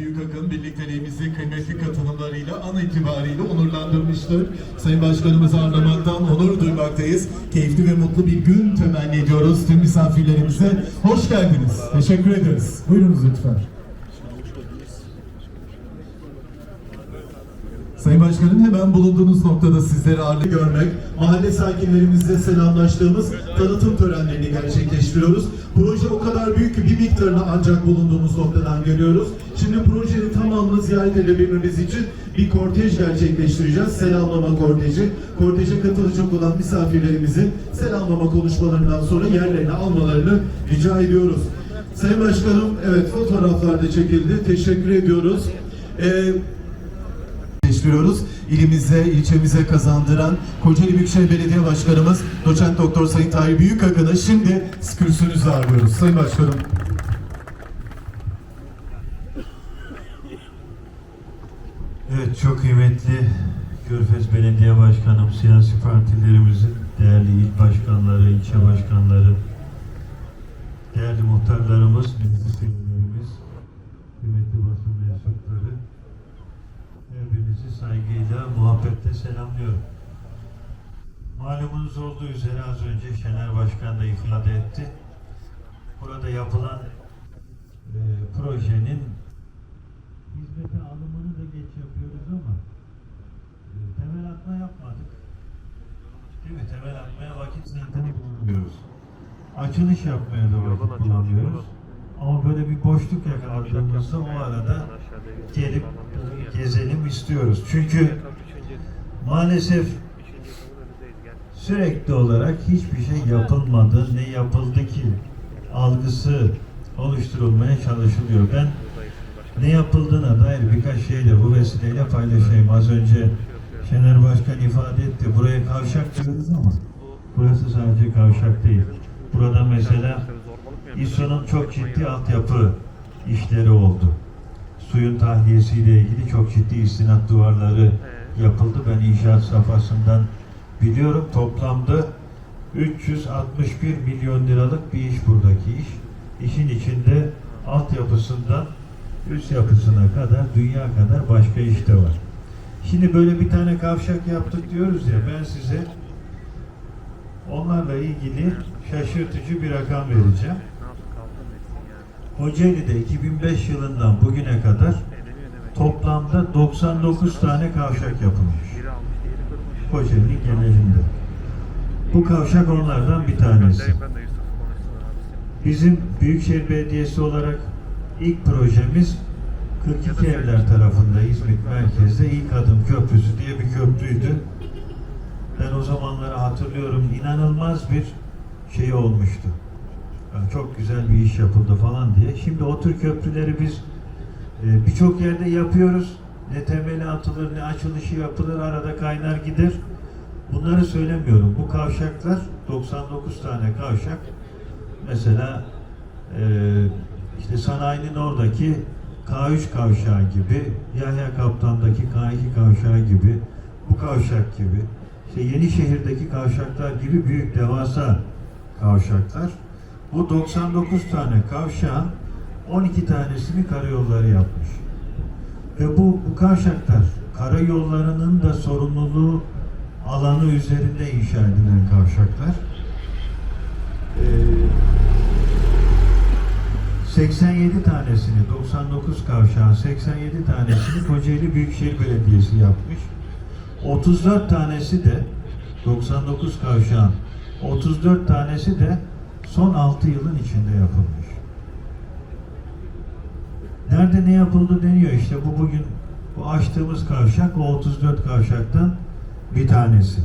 Büyük Akın birlikteliğimizi kıymetli katılımlarıyla an itibariyle onurlandırmıştır. Sayın Başkanımızı ağırlamaktan onur duymaktayız. Keyifli ve mutlu bir gün temenni ediyoruz tüm misafirlerimize. Hoş geldiniz. Teşekkür ederiz. Buyurunuz lütfen. Sayın Başkanım hemen bulunduğunuz noktada sizleri ağırlı görmek, mahalle sakinlerimizle selamlaştığımız tanıtım törenlerini gerçekleştiriyoruz. Proje o kadar büyük ki bir miktarını ancak bulunduğumuz noktadan görüyoruz. Şimdi projenin tamamını ziyaret edebilmemiz için bir kortej gerçekleştireceğiz. Selamlama korteji. Korteje katılacak olan misafirlerimizin selamlama konuşmalarından sonra yerlerini almalarını rica ediyoruz. Sayın Başkanım, evet fotoğraflar da çekildi. Teşekkür ediyoruz. Ee, gerçekleştiriyoruz. İlimize, ilçemize kazandıran Kocaeli Büyükşehir Belediye Başkanımız Doçent Doktor Sayın Tahir Büyükakın'ı şimdi kürsünüzü ağırlıyoruz. Sayın Başkanım. Evet çok kıymetli Körfez Belediye Başkanım, siyasi partilerimizin değerli il başkanları, ilçe başkanları, değerli muhtarlarımız, meclis üyelerimiz, kıymetli selamlıyorum. Malumunuz olduğu üzere az önce Şener Başkan da ifade etti. Burada yapılan e, projenin hizmete alımını da geç yapıyoruz ama e, temel atma yapmadık. Değil mi? Temel atmaya vakit zaten bulamıyoruz. Açılış yapmaya da vakit bulamıyoruz. Ama böyle bir boşluk yakaladığımızda o arada gelip gezelim istiyoruz. Çünkü maalesef sürekli olarak hiçbir şey yapılmadı. Ne yapıldı ki? Algısı oluşturulmaya çalışılıyor. Ben ne yapıldığına dair birkaç şeyle bu vesileyle paylaşayım. Az önce Şener Başkan ifade etti. Buraya kavşak diyoruz ama burası sadece kavşak değil. Burada mesela İSO'nun çok ciddi altyapı işleri oldu. Suyun tahliyesiyle ilgili çok ciddi istinat duvarları yapıldı. Ben inşaat safhasından biliyorum. Toplamda 361 milyon liralık bir iş buradaki iş. İşin içinde altyapısından üst yapısına kadar, dünya kadar başka iş de var. Şimdi böyle bir tane kavşak yaptık diyoruz ya, ben size onlarla ilgili şaşırtıcı bir rakam vereceğim. Kocaeli'de 2005 yılından bugüne kadar toplamda 99 tane kavşak yapılmış. Kocaeli genelinde. Bu kavşak onlardan bir tanesi. Bizim Büyükşehir Belediyesi olarak ilk projemiz 42 evler tarafında İzmit merkezde ilk adım köprüsü diye bir köprüydü. Ben o zamanları hatırlıyorum inanılmaz bir şey olmuştu. Yani çok güzel bir iş yapıldı falan diye. Şimdi o tür köprüleri biz e, birçok yerde yapıyoruz. Ne temeli atılır ne açılışı yapılır arada kaynar gider. Bunları söylemiyorum. Bu kavşaklar 99 tane kavşak mesela e, işte sanayinin oradaki K3 kavşağı gibi, Yahya Kaptan'daki K2 kavşağı gibi, bu kavşak gibi, işte Yenişehir'deki kavşaklar gibi büyük devasa kavşaklar. Bu 99 tane kavşağın 12 tanesini karayolları yapmış. Ve bu, bu kavşaklar karayollarının da sorumluluğu alanı üzerinde inşa edilen kavşaklar. Ee, 87 tanesini, 99 kavşağın 87 tanesini Kocaeli Büyükşehir Belediyesi yapmış. 34 tanesi de 99 kavşağın 34 tanesi de son 6 yılın içinde yapılmış. Nerede ne yapıldı deniyor işte bu bugün bu açtığımız kavşak o 34 kavşaktan bir tanesi.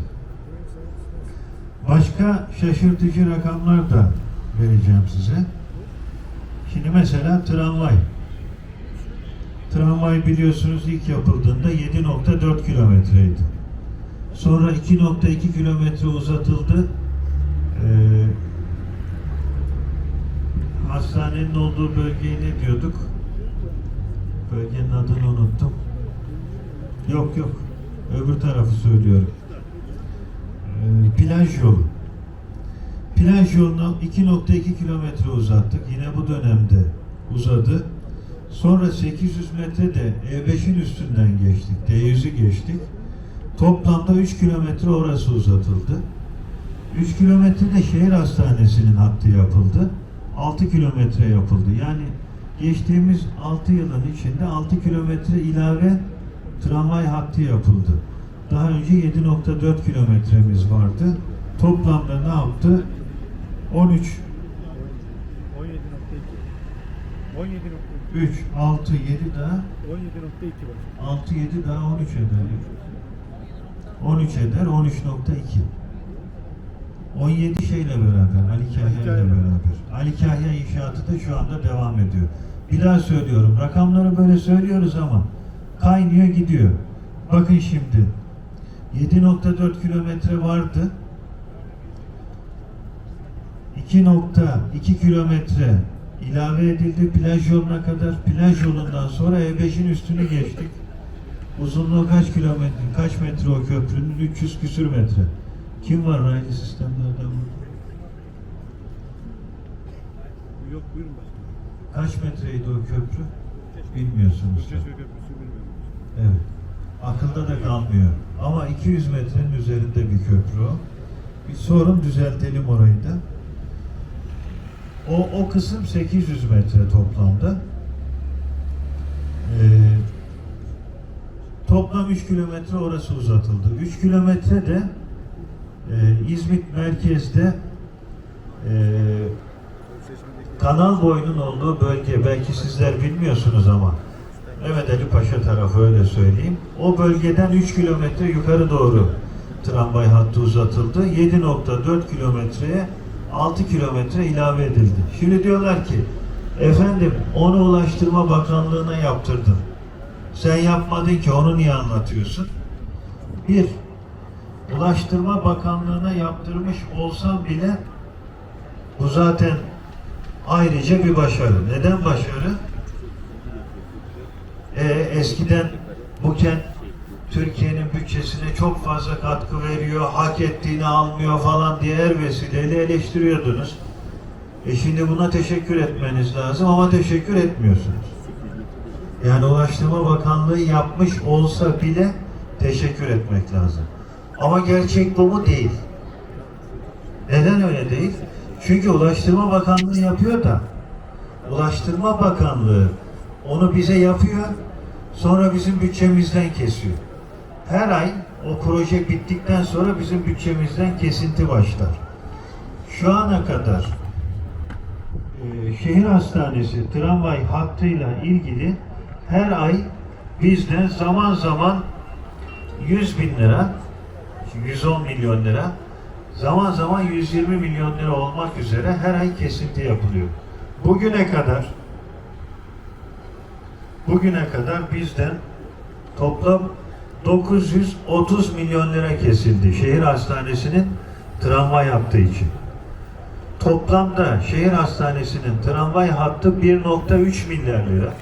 Başka şaşırtıcı rakamlar da vereceğim size. Şimdi mesela tramvay. Tramvay biliyorsunuz ilk yapıldığında 7.4 kilometreydi. Sonra 2.2 kilometre uzatıldı. Ee, hastanenin olduğu bölgeyi ne diyorduk? Bölgenin adını unuttum. Yok yok. Öbür tarafı söylüyorum. Ee, plaj yolu. Plaj yolunu 2.2 kilometre uzattık. Yine bu dönemde uzadı. Sonra 800 metre de E5'in üstünden geçtik. D100'ü geçtik. Toplamda 3 kilometre orası uzatıldı. 3 kilometre de şehir hastanesinin hattı yapıldı. 6 kilometre yapıldı. Yani geçtiğimiz 6 yılın içinde 6 kilometre ilave tramvay hattı yapıldı. Daha önce 7.4 kilometremiz vardı. Toplamda ne yaptı? 13 17.2 17.2 3, 6, 7 daha 17.2 var. 6, 7 daha 13 eder. 13 eder, 13.2. 17 şeyle beraber, Ali Kahya ile beraber. Ali Kahya inşaatı da şu anda devam ediyor. Bir daha söylüyorum, rakamları böyle söylüyoruz ama kaynıyor gidiyor. Bakın şimdi, 7.4 kilometre vardı. 2.2 kilometre ilave edildi plaj yoluna kadar. Plaj yolundan sonra E5'in üstünü geçtik. Uzunluğu kaç kilometre, kaç metre o köprünün? 300 küsür metre. Kim var raylı sistemlerden burada? Yok buyurun başkanım. Kaç metreydi o köprü? Bilmiyorsunuz. Köprüsü bilmiyorum. Evet. Akılda da kalmıyor. Ama 200 metrenin üzerinde bir köprü o. Bir sorun düzeltelim orayı da. O, o kısım 800 metre toplamda. Ee, toplam 3 kilometre orası uzatıldı. 3 kilometre de e, İzmit merkezde e, Kanal boyunun olduğu bölge belki sizler bilmiyorsunuz ama Mehmet Ali Paşa tarafı öyle söyleyeyim. O bölgeden 3 kilometre yukarı doğru tramvay hattı uzatıldı. 7.4 kilometreye 6 kilometre ilave edildi. Şimdi diyorlar ki efendim onu Ulaştırma Bakanlığı'na yaptırdın. Sen yapmadın ki onu niye anlatıyorsun? Bir, Ulaştırma Bakanlığı'na yaptırmış olsam bile bu zaten ayrıca bir başarı. Neden başarı? E, eskiden bu kent Türkiye'nin bütçesine çok fazla katkı veriyor, hak ettiğini almıyor falan diye her vesileyle eleştiriyordunuz. E şimdi buna teşekkür etmeniz lazım ama teşekkür etmiyorsunuz. Yani Ulaştırma Bakanlığı yapmış olsa bile teşekkür etmek lazım. Ama gerçek bu mu değil. Neden öyle değil? Çünkü Ulaştırma Bakanlığı yapıyor da Ulaştırma Bakanlığı onu bize yapıyor, sonra bizim bütçemizden kesiyor. Her ay o proje bittikten sonra bizim bütçemizden kesinti başlar. Şu ana kadar e, şehir hastanesi tramvay hattıyla ilgili her ay bizden zaman zaman 100 bin lira, 110 milyon lira, zaman zaman 120 milyon lira olmak üzere her ay kesinti yapılıyor. Bugüne kadar bugüne kadar bizden toplam 930 milyon lira kesildi şehir hastanesinin tramvay hattı için. Toplamda şehir hastanesinin tramvay hattı 1.3 milyar lira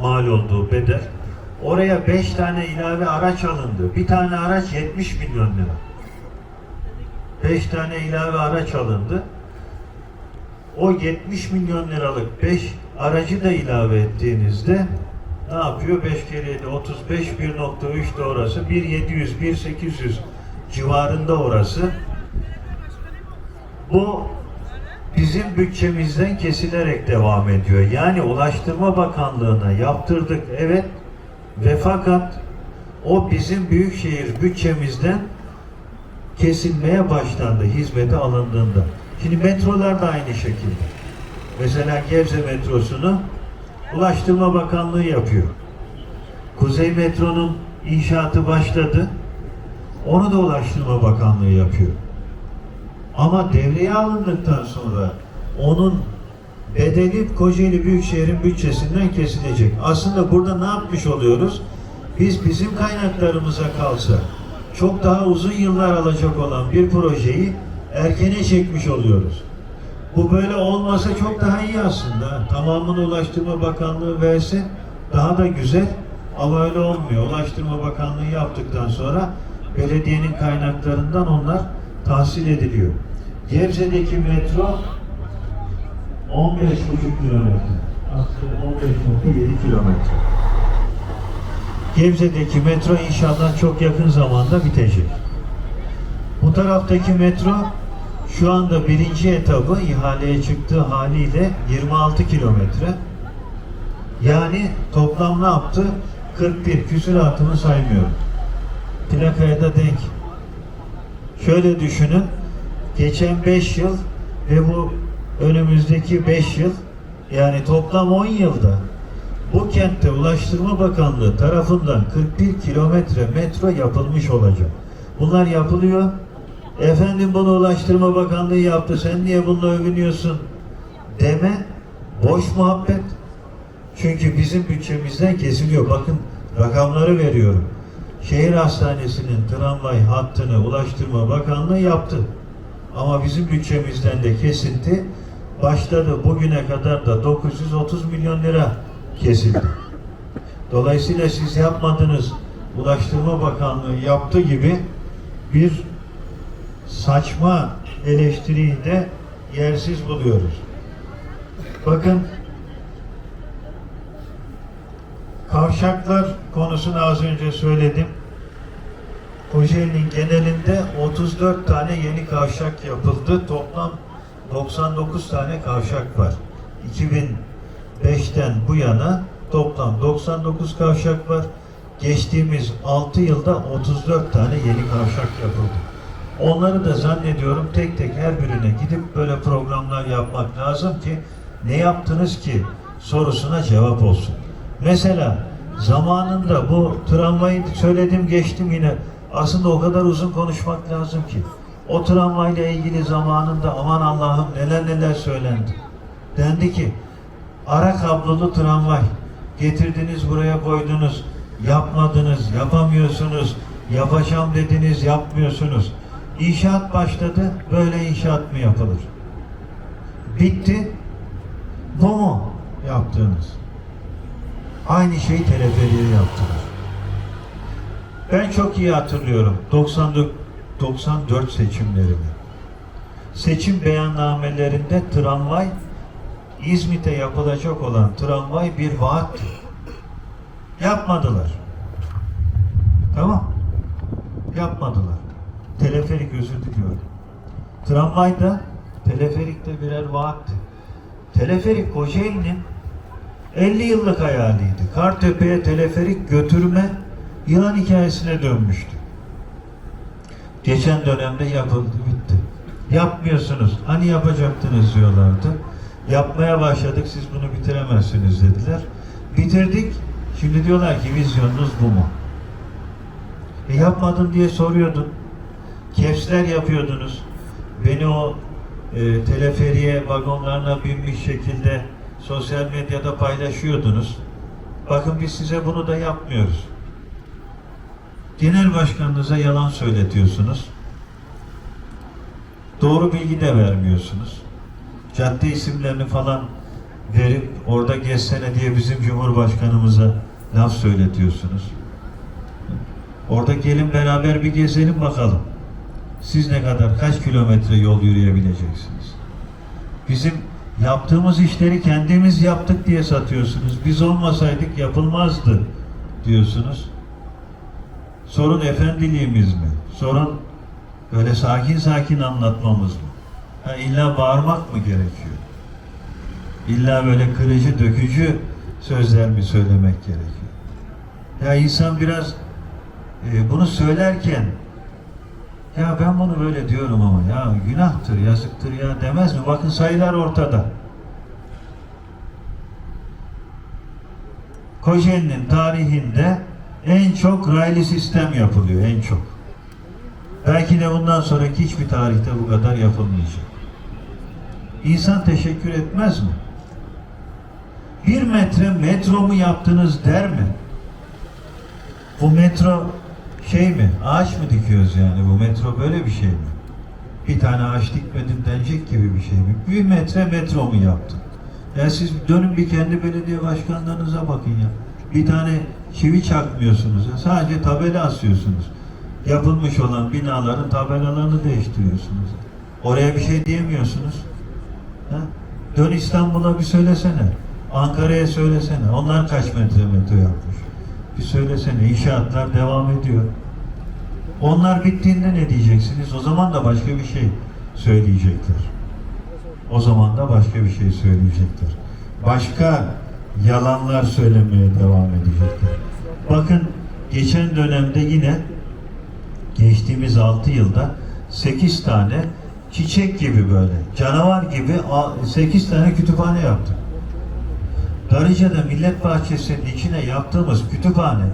mal olduğu bedel. Oraya 5 tane ilave araç alındı. Bir tane araç 70 milyon lira. 5 tane ilave araç alındı. O 70 milyon liralık 5 aracı da ilave ettiğinizde ne yapıyor? 5 kere 7 35 1.3 de orası 1.700 1.800 civarında orası. Bu bizim bütçemizden kesilerek devam ediyor. Yani Ulaştırma Bakanlığı'na yaptırdık evet ve fakat o bizim büyükşehir bütçemizden kesilmeye başlandı hizmete alındığında. Şimdi metrolar da aynı şekilde. Mesela Gebze metrosunu Ulaştırma Bakanlığı yapıyor. Kuzey metronun inşaatı başladı. Onu da Ulaştırma Bakanlığı yapıyor. Ama devreye alındıktan sonra onun bedeli Kocaeli Büyükşehir'in bütçesinden kesilecek. Aslında burada ne yapmış oluyoruz? Biz bizim kaynaklarımıza kalsa çok daha uzun yıllar alacak olan bir projeyi erkene çekmiş oluyoruz. Bu böyle olmasa çok daha iyi aslında. Tamamını Ulaştırma Bakanlığı verse daha da güzel ama öyle olmuyor. Ulaştırma Bakanlığı yaptıktan sonra belediyenin kaynaklarından onlar tahsil ediliyor. Gebze'deki metro 15,5 kilometre. aslında 15.7 kilometre. Gebze'deki metro inşallah çok yakın zamanda bitecek. Bu taraftaki metro şu anda birinci etabı ihaleye çıktığı haliyle 26 kilometre. Yani toplam ne yaptı? 41 küsuratını saymıyorum. Plakaya da denk. Şöyle düşünün. Geçen 5 yıl ve bu önümüzdeki 5 yıl yani toplam 10 yılda bu kentte Ulaştırma Bakanlığı tarafından 41 kilometre metro yapılmış olacak. Bunlar yapılıyor. Efendim bunu Ulaştırma Bakanlığı yaptı. Sen niye bununla övünüyorsun? Deme. Boş muhabbet. Çünkü bizim bütçemizden kesiliyor. Bakın rakamları veriyorum. Şehir Hastanesi'nin tramvay hattını Ulaştırma Bakanlığı yaptı. Ama bizim bütçemizden de kesinti başladı. Bugüne kadar da 930 milyon lira kesildi. Dolayısıyla siz yapmadınız. Ulaştırma Bakanlığı yaptı gibi bir saçma eleştiriyi de yersiz buluyoruz. Bakın kavşaklar konusunu az önce söyledim. Kocaeli'nin genelinde 34 tane yeni kavşak yapıldı. Toplam 99 tane kavşak var. 2005'ten bu yana toplam 99 kavşak var. Geçtiğimiz 6 yılda 34 tane yeni kavşak yapıldı. Onları da zannediyorum tek tek her birine gidip böyle programlar yapmak lazım ki ne yaptınız ki sorusuna cevap olsun. Mesela zamanında bu tramvayı söyledim geçtim yine aslında o kadar uzun konuşmak lazım ki. O tramvayla ilgili zamanında aman Allah'ım neler neler söylendi. Dendi ki ara kablolu tramvay getirdiniz buraya koydunuz yapmadınız yapamıyorsunuz yapacağım dediniz yapmıyorsunuz. İnşaat başladı böyle inşaat mı yapılır? Bitti bu mu yaptığınız? Aynı şeyi teleferiye yaptılar. Ben çok iyi hatırlıyorum 94, 94 seçimlerini. Seçim beyannamelerinde tramvay İzmit'e yapılacak olan tramvay bir vaatti. Yapmadılar. Tamam. Yapmadılar. Teleferik özür diliyorum. Tramvay da teleferik de birer vaatti. Teleferik Kocaeli'nin 50 yıllık hayaliydi. Kartepe'ye teleferik götürme yılan hikayesine dönmüştü. Geçen dönemde yapıldı, bitti. Yapmıyorsunuz. Hani yapacaktınız diyorlardı. Yapmaya başladık, siz bunu bitiremezsiniz dediler. Bitirdik. Şimdi diyorlar ki vizyonunuz bu mu? E yapmadım diye soruyordun. Kepsler yapıyordunuz. Beni o e, teleferiye vagonlarına binmiş şekilde sosyal medyada paylaşıyordunuz. Bakın biz size bunu da yapmıyoruz. Genel başkanınıza yalan söyletiyorsunuz. Doğru bilgi de vermiyorsunuz. Cadde isimlerini falan verip orada gezsene diye bizim Cumhurbaşkanımıza laf söyletiyorsunuz. Orada gelin beraber bir gezelim bakalım. Siz ne kadar, kaç kilometre yol yürüyebileceksiniz? Bizim yaptığımız işleri kendimiz yaptık diye satıyorsunuz. Biz olmasaydık yapılmazdı diyorsunuz. Sorun efendiliğimiz mi? Sorun böyle sakin sakin anlatmamız mı? Ha, illa bağırmak mı gerekiyor? İlla böyle kırıcı, dökücü sözler mi söylemek gerekiyor? Ya insan biraz e, bunu söylerken ya ben bunu böyle diyorum ama ya günahtır, yazıktır ya demez mi? Bakın sayılar ortada. Kocaeli'nin tarihinde en çok raylı sistem yapılıyor, en çok. Belki de bundan sonraki hiçbir tarihte bu kadar yapılmayacak. İnsan teşekkür etmez mi? Bir metre metro mu yaptınız der mi? Bu metro şey mi? Ağaç mı dikiyoruz yani? Bu metro böyle bir şey mi? Bir tane ağaç dikmedim denecek gibi bir şey mi? Bir metre metro mu yaptın? Ya siz dönün bir kendi belediye başkanlarınıza bakın ya. Bir tane çivi çakmıyorsunuz. Sadece tabela asıyorsunuz. Yapılmış olan binaların tabelalarını değiştiriyorsunuz. Oraya bir şey diyemiyorsunuz. Ha? Dön İstanbul'a bir söylesene. Ankara'ya söylesene. Onlar kaç metre metro yapmış? Bir söylesene. İnşaatlar devam ediyor. Onlar bittiğinde ne diyeceksiniz? O zaman da başka bir şey söyleyecekler. O zaman da başka bir şey söyleyecekler. Başka yalanlar söylemeye devam edecekler. Bakın geçen dönemde yine geçtiğimiz 6 yılda 8 tane çiçek gibi böyle canavar gibi 8 tane kütüphane yaptık. Darıca'da Millet Bahçesi'nin içine yaptığımız kütüphane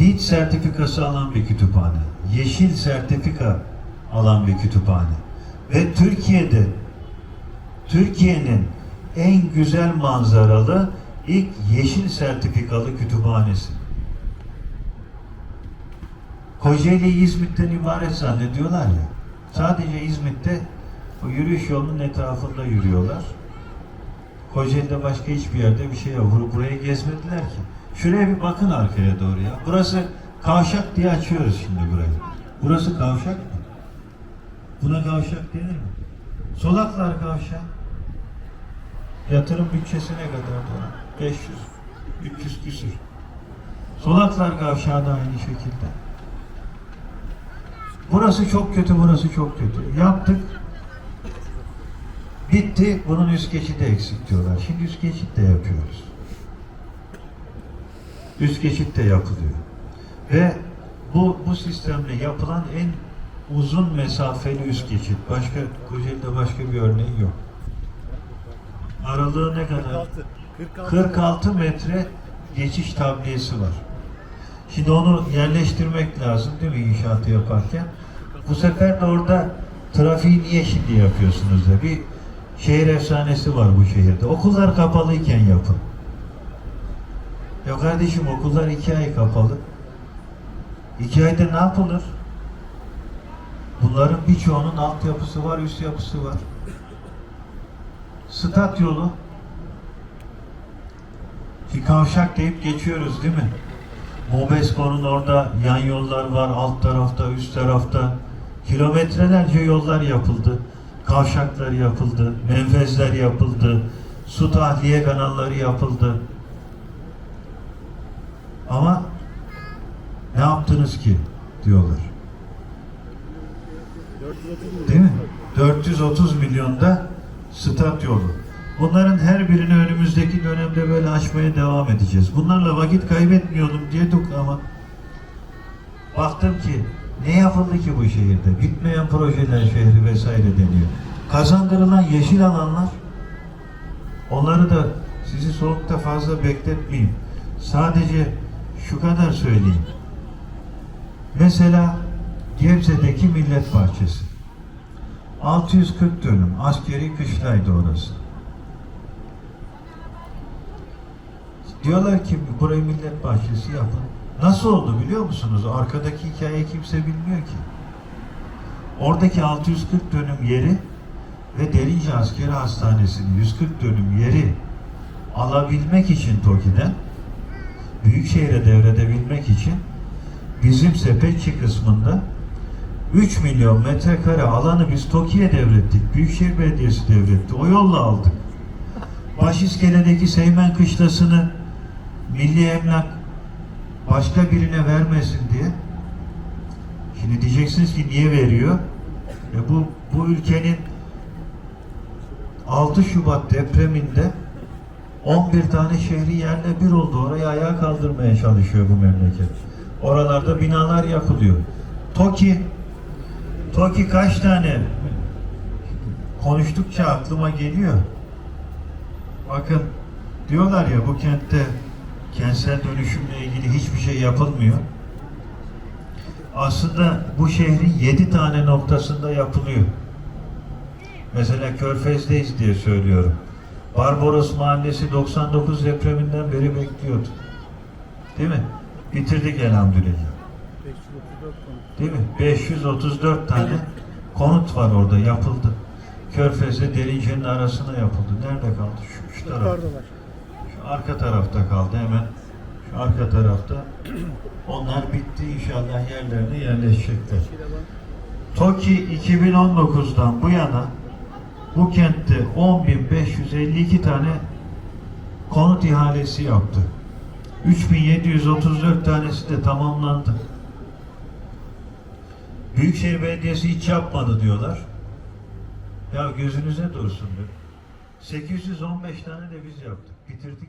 LEED sertifikası alan bir kütüphane. Yeşil sertifika alan bir kütüphane. Ve Türkiye'de Türkiye'nin en güzel manzaralı ilk yeşil sertifikalı kütüphanesi. Kocaeli İzmit'ten ibaret zannediyorlar ya. Sadece İzmit'te o yürüyüş yolunun etrafında yürüyorlar. Kocaeli'de başka hiçbir yerde bir şey yok. Bur- Burayı gezmediler ki. Şuraya bir bakın arkaya doğru ya. Burası kavşak diye açıyoruz şimdi burayı. Burası kavşak mı? Buna kavşak denir mi? Solaklar kavşak. Yatırım bütçesi ne kadar dolar? 500, 300 küsür. Solaklar kavşağı da aynı şekilde. Burası çok kötü, burası çok kötü. Yaptık. Bitti. Bunun üst geçidi eksik diyorlar. Şimdi üst geçit de yapıyoruz. Üst geçit de yapılıyor. Ve bu bu sistemle yapılan en uzun mesafeli üst geçit. Başka Kocaeli'de başka bir örneği yok. Aralığı ne kadar? 46. 46 metre geçiş tabliyesi var. Şimdi onu yerleştirmek lazım değil mi inşaatı yaparken? Bu sefer de orada trafiği niye şimdi yapıyorsunuz da bir şehir efsanesi var bu şehirde. Okullar kapalıyken yapın. Ya kardeşim okullar iki ay kapalı. İki ayda ne yapılır? Bunların birçoğunun altyapısı var, üst yapısı var. Stat yolu. Ki kavşak deyip geçiyoruz değil mi? Mobesko'nun orada yan yollar var, alt tarafta, üst tarafta. Kilometrelerce yollar yapıldı. Kavşaklar yapıldı, menfezler yapıldı, su tahliye kanalları yapıldı. Ama ne yaptınız ki diyorlar. 430 milyon. Değil mi? 430 milyonda stat yolu. Bunların her birini önümüzdeki dönemde böyle açmaya devam edeceğiz. Bunlarla vakit kaybetmiyordum diyorduk ama baktım ki ne yapıldı ki bu şehirde? Bitmeyen projeler şehri vesaire deniyor. Kazandırılan yeşil alanlar onları da sizi soğukta fazla bekletmeyeyim. Sadece şu kadar söyleyeyim. Mesela Gebze'deki Millet Bahçesi. 640 dönüm askeri kışlaydı orası. Diyorlar ki burayı millet bahçesi yapın. Nasıl oldu biliyor musunuz? Arkadaki hikayeyi kimse bilmiyor ki. Oradaki 640 dönüm yeri ve Derince Askeri Hastanesi'nin 140 dönüm yeri alabilmek için TOKİ'den Büyükşehir'e devredebilmek için bizim sepetçi kısmında 3 milyon metrekare alanı biz TOKİ'ye devrettik. Büyükşehir Belediyesi devretti. O yolla aldık. Başiskele'deki Seymen Kışlası'nı Milli Emlak başka birine vermesin diye. Şimdi diyeceksiniz ki niye veriyor? E bu, bu ülkenin 6 Şubat depreminde 11 tane şehri yerle bir oldu. Orayı ayağa kaldırmaya çalışıyor bu memleket. Oralarda binalar yapılıyor. TOKİ TOKİ kaç tane konuştukça aklıma geliyor. Bakın diyorlar ya bu kentte kentsel dönüşümle ilgili hiçbir şey yapılmıyor. Aslında bu şehrin yedi tane noktasında yapılıyor. Mesela Körfez'deyiz diye söylüyorum. Barbaros Mahallesi 99 depreminden beri bekliyordu. Değil mi? Bitirdik elhamdülillah. 534 konut. Değil mi? 534 tane konut var orada yapıldı. Körfez'le Derince'nin arasına yapıldı. Nerede kaldı? Şu, şu taraf. Şu arka tarafta kaldı hemen. Şu arka tarafta. Onlar bitti inşallah yerlerine yerleşecekler. TOKİ 2019'dan bu yana bu kentte 10.552 tane konut ihalesi yaptı. 3734 tanesi de tamamlandı. Büyükşehir Belediyesi hiç yapmadı diyorlar. Ya gözünüze dursun be. 815 tane de biz yaptık. Bitirdik.